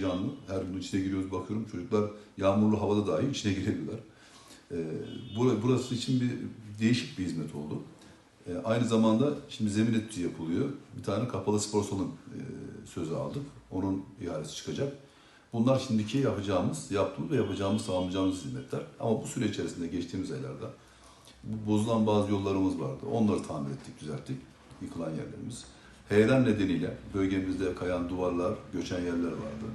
heyecanlı. Her gün içine giriyoruz bakıyorum çocuklar yağmurlu havada dahi içine girebiliyorlar. Ee, bura- burası için bir değişik bir hizmet oldu. Ee, aynı zamanda şimdi zemin etüdü yapılıyor. Bir tane kapalı spor salonu e, sözü aldık. Onun ihalesi çıkacak. Bunlar şimdiki yapacağımız, yaptığımız ve yapacağımız, tamamlayacağımız hizmetler. Ama bu süre içerisinde geçtiğimiz aylarda bozulan bazı yollarımız vardı. Onları tamir ettik, düzelttik. Yıkılan yerlerimiz. Heyelan nedeniyle bölgemizde kayan duvarlar, göçen yerler vardı.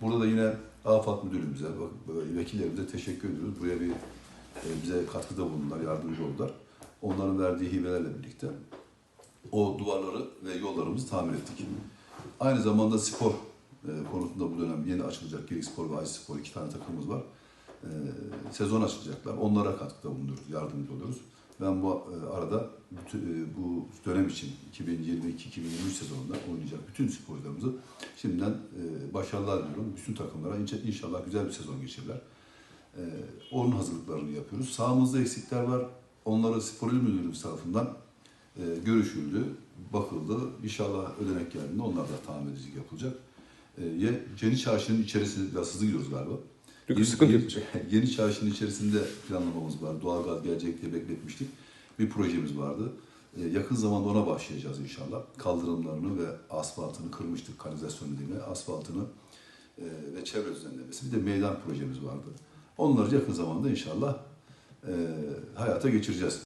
Burada da yine AFAD müdürümüze, vekillerimize teşekkür ediyoruz. Buraya bir e, bize katkıda bulundular, yardımcı oldular. Onların verdiği hibelerle birlikte o duvarları ve yollarımızı tamir ettik. Aynı zamanda spor e, konusunda bu dönem yeni açılacak Girik Spor ve Aziz Spor iki tane takımımız var. E, sezon açılacaklar. Onlara katkıda bulunuyoruz, yardımcı oluyoruz. Ben bu e, arada e, bu dönem için 2022-2023 sezonunda oynayacak bütün sporcularımızı şimdiden e, başarılar diliyorum. Bütün takımlara İnşa- inşallah güzel bir sezon geçirirler. Onun hazırlıklarını yapıyoruz. Sahamızda eksikler var. Onları spor il müdürlüğümüz tarafından görüşüldü, bakıldı. İnşallah ödenek geldiğinde onlar da tamir edici yapılacak. Ye- Yeni Çarşı'nın içerisinde, biraz hızlı gidiyoruz galiba. Yeni, sıkıntı yeni, yeni Çarşı'nın içerisinde planlamamız var. Doğalgaz gelecek diye bekletmiştik. Bir projemiz vardı. E, yakın zamanda ona başlayacağız inşallah. Kaldırımlarını ve asfaltını kırmıştık kanalizasyon nedeniyle. Asfaltını e, ve çevre düzenlemesi. Bir de meydan projemiz vardı. Onları yakın zamanda inşallah e, hayata geçireceğiz.